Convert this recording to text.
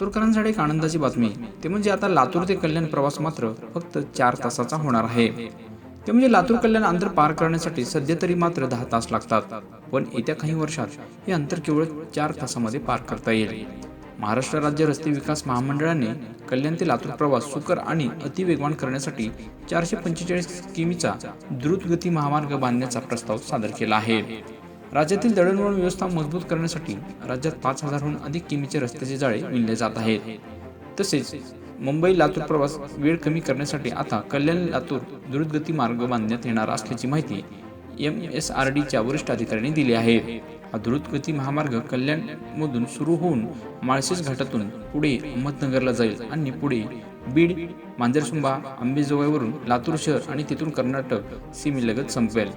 लातूरकरांसाठी एक आनंदाची बातमी. ते म्हणजे आता लातूर ते कल्याण प्रवास मात्र फक्त चार तासाचा होणार आहे. ते म्हणजे लातूर कल्याण अंतर पार करण्यासाठी सध्या तरी मात्र दहा तास लागतात. पण येत्या काही वर्षात हे अंतर केवळ चार तासामध्ये पार करता येईल. महाराष्ट्र राज्य रस्ते विकास महामंडळाने कल्याण ते लातूर प्रवास सुकर आणि अतिवेगवान करण्यासाठी चारशे पंचेचाळीस किमीचा द्रुतगती महामार्ग बांधण्याचा प्रस्ताव सादर केला आहे. राज्यातील दळणवळण व्यवस्था मजबूत करण्यासाठी राज्यात पाच हजारहून अधिक किमीचे रस्त्याचे जाळे विणले जात आहेत. तसेच मुंबई लातूर प्रवास वेळ कमी करण्यासाठी आता कल्याण लातूर द्रुतगती मार्ग बांधण्यात येणार असल्याची माहिती एम एस आर डीच्या वरिष्ठ अधिकाऱ्यांनी दिली आहे. हा द्रुतगती महामार्ग कल्याणमधून सुरू होऊन माळशेज घाटातून पुढे अहमदनगरला जाईल आणि पुढे बीड मांजरसुंबा अंबेजोगाईवरून लातूर शहर आणि तिथून कर्नाटक सीमेलगत संपेल.